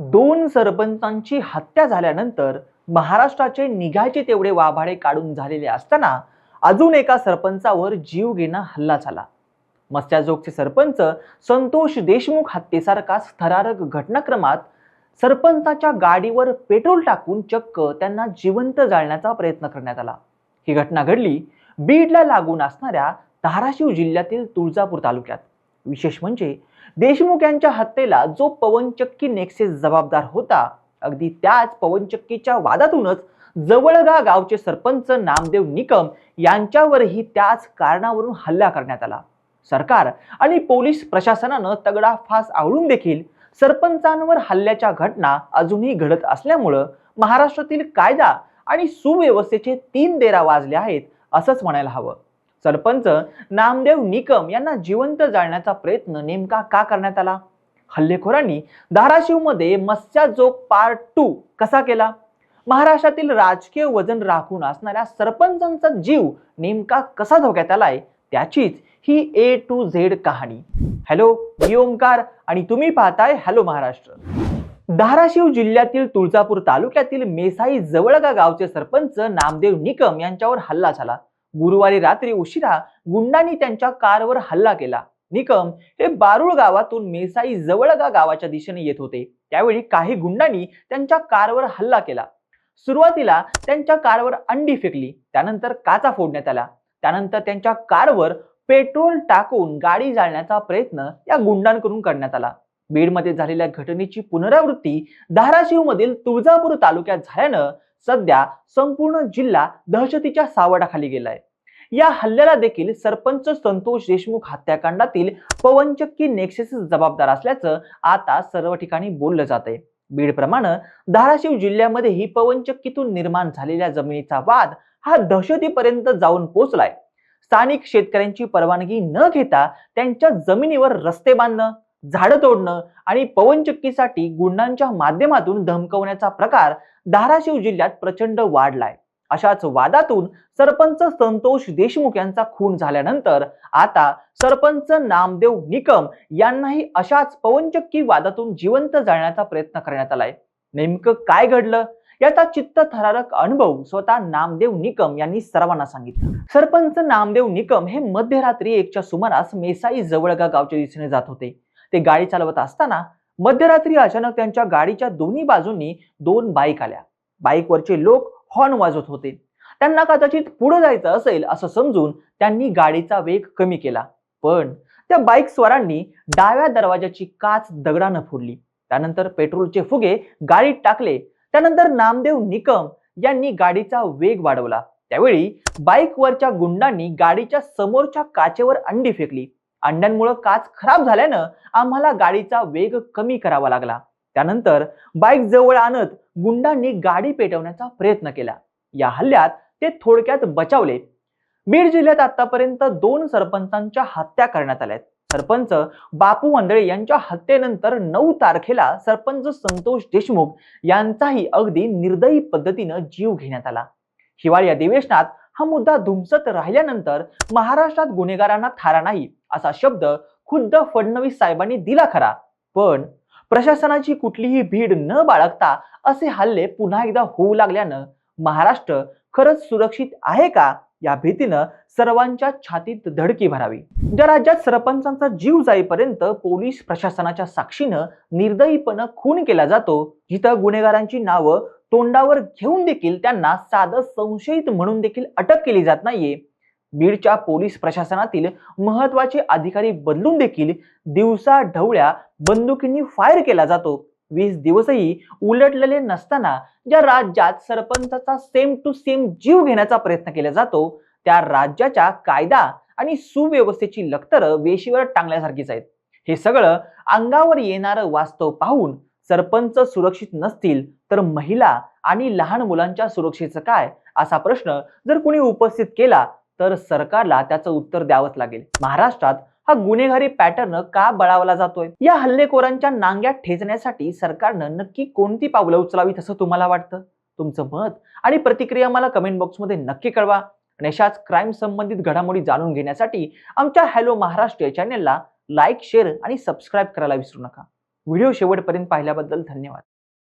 दोन सरपंचांची हत्या झाल्यानंतर महाराष्ट्राचे निघायचे तेवढे वाभाडे काढून झालेले असताना अजून एका सरपंचावर जीवघेणा हल्ला झाला. मस्त्याजोगचे सरपंच संतोष देशमुख हत्येसारखा थरारक घटनाक्रमात सरपंचाच्या गाडीवर पेट्रोल टाकून चक्क त्यांना जिवंत जाळण्याचा प्रयत्न करण्यात आला. ही घटना घडली बीडला लागून असणाऱ्या धाराशिव जिल्ह्यातील तुळजापूर तालुक्यात. विशेष म्हणजे देशमुख यांच्या हत्येला जो पवनचक्की नेक्सेस जबाबदार होता अगदी त्याच पवनचक्कीच्या वादातूनच जवळगा गावचे सरपंच नामदेव निकम यांच्यावरही त्याच कारणावरून हल्ला करण्यात आला. सरकार आणि पोलीस प्रशासनानं तगडा फास आवळून देखील सरपंचांवर हल्ल्याच्या घटना अजूनही घडत असल्यामुळं महाराष्ट्रातील कायदा आणि सुव्यवस्थेचे तीन देरा वाजले आहेत असंच म्हणायला हवं. सरपंच नामदेव निकम यांना जिवंत जाळण्याचा प्रयत्न नेमका का करण्यात आला? हल्लेखोरांनी धाराशिवमध्ये मत्स्याजोग पार्ट टू कसा केला? महाराष्ट्रातील राजकीय वजन राखून असणाऱ्या सरपंचांचा जीव नेमका कसा धोक्यात आलाय? त्याचीच ही ए टू झेड कहाणी. हॅलो मी ओमकार आणि तुम्ही पाहताय हॅलो महाराष्ट्र. धाराशिव जिल्ह्यातील तुळजापूर तालुक्यातील मेसाई जवळगा गावचे सरपंच नामदेव निकम यांच्यावर हल्ला झाला. गुरुवारी रात्री उशिरा गुंडांनी त्यांच्या कारवर हल्ला केला. निकम हे बारुळ गावातून मेसाई जवळगा गावाच्या दिशेने येत होते. त्यावेळी काही गुंडांनी त्यांच्या कारवर हल्ला केला. सुरुवातीला त्यांच्या कारवर अंडी फेकली. त्यानंतर काचा फोडण्यात आला. त्यानंतर त्यांच्या कारवर पेट्रोल टाकून गाडी जाळण्याचा प्रयत्न या गुंडांकडून करण्यात आला. बीडमध्ये झालेल्या घटनेची पुनरावृत्ती धाराशिव मधील तुळजापूर तालुक्यात झाल्यानं सध्या संपूर्ण जिल्हा दहशतीच्या सावटाखाली गेलाय. या हल्ल्याला देखील सरपंच संतोष देशमुख हत्याकांडातील पवनचक्की नेक्सेस जबाबदार असल्याचं आता सर्व ठिकाणी बोललं जात आहे बीडप्रमाणे धाराशिव जिल्ह्यामध्येही पवनचक्कीतून निर्माण झालेल्या जमिनीचा वाद हा दहशतीपर्यंत जाऊन पोहोचलाय स्थानिक शेतकऱ्यांची परवानगी न घेता त्यांच्या जमिनीवर रस्ते बांधणं झाडं तोडणं आणि पवनचक्कीसाठी गुंडांच्या माध्यमातून धमकवण्याचा प्रकार धाराशिव जिल्ह्यात प्रचंड वाढलाय. अशाच वादातून सरपंच संतोष देशमुख यांचा खून झाल्यानंतर आता सरपंच नामदेव निकम यांनाही अशाच पवनचक्की वादातून जिवंत जाळण्याचा प्रयत्न करण्यात आलाय. नेमकं काय घडलं? याचा चित्त थरारक अनुभव स्वतः नामदेव निकम यांनी सर्वांना सांगितलं. सरपंच नामदेव निकम हे मध्यरात्री एकच्या सुमारास मेसाई जवळगा गावच्या दिशेने जात होते. ते गाडी चालवत असताना मध्यरात्री अचानक त्यांच्या गाडीच्या दोन्ही बाजूंनी दोन बाईक आल्या. बाईकवरचे लोक हॉर्न वाजवत होते. त्यांना कदाचित पुढे जायचं असेल असं समजून त्यांनी गाडीचा वेग कमी केला. पण त्या बाईक स्वारांनी डाव्या दरवाजाची काच दगडानं फोडली. त्यानंतर पेट्रोलचे फुगे गाडीत टाकले. त्यानंतर नामदेव निकम यांनी गाडीचा वेग वाढवला. त्यावेळी बाईकवरच्या गुंडांनी गाडीच्या समोरच्या काचेवर अंडी फेकली. अंड्यांमुळं काच खराब झाल्यानं आम्हाला गाडीचा वेग कमी करावा लागला. त्यानंतर बाईक जवळ आणत गुंडांनी गाडी पेटवण्याचा प्रयत्न केला. या हल्ल्यात ते थोडक्यात बचावले. बीड जिल्ह्यात आतापर्यंत दोन सरपंचांच्या हत्या करण्यात आल्या सरपंच बापू मंदळे यांच्या हत्येनंतर नऊ तारखेला सरपंच संतोष देशमुख यांचाही अगदी निर्दयी पद्धतीनं जीव घेण्यात आला. हिवाळी अधिवेशनात हा मुद्दा धुमसत राहिल्यानंतर महाराष्ट्रात गुन्हेगारांना थारा नाही. असा शब्द खुद्द फडणवीस साहेबांनी दिला खरा. पण प्रशासनाची कुठलीही भीड न बाळगता असे हल्ले पुन्हा एकदा होऊ लागल्यानं महाराष्ट्र खरंच सुरक्षित आहे का? या भीतीनं सर्वांच्या छातीत धडकी भरावी. ज्या राज्यात सरपंचांचा जीव जाईपर्यंत पोलीस प्रशासनाच्या साक्षीनं निर्दयीपणे खून केला जातो जिथं गुन्हेगारांची नावं तोंडावर घेऊन देखील त्यांना साधं संशयित म्हणून देखील अटक केली जात नाहीये. बीडच्या पोलीस प्रशासनातील महत्त्वाचे अधिकारी बदलून देखील दिवसा ढवळ्या बंदुकींनी फायर केला जातो. वीस दिवसही उलटलेले नसताना ज्या राज्यात सरपंचाचा सेम टू सेम जीव घेण्याचा प्रयत्न केला जातो त्या राज्याच्या कायदा आणि सुव्यवस्थेची लखतर वेशीवर टांगल्यासारखीच आहेत. हे सगळं अंगावर येणारं वास्तव पाहून सरपंच सुरक्षित नसतील तर महिला आणि लहान मुलांच्या सुरक्षेचं काय? असा प्रश्न जर कुणी उपस्थित केला तर सरकारला त्याचं उत्तर द्यावंच लागेल. महाराष्ट्रात हा गुन्हेगारी पॅटर्न का बळावला जातोय? या हल्लेखोरांच्या नांग्यात ठेचण्यासाठी सरकारनं नक्की कोणती पावलं उचलावीत असं तुम्हाला वाटतं? तुमचं मत आणि प्रतिक्रिया मला कमेंट बॉक्समध्ये नक्की कळवा. आणि अशाच क्राईम संबंधित घडामोडी जाणून घेण्यासाठी आमच्या हॅलो महाराष्ट्र या चॅनेलला लाईक शेअर आणि सबस्क्राईब करायला विसरू नका. व्हिडिओ शेवटपर्यंत पाहिल्याबद्दल धन्यवाद.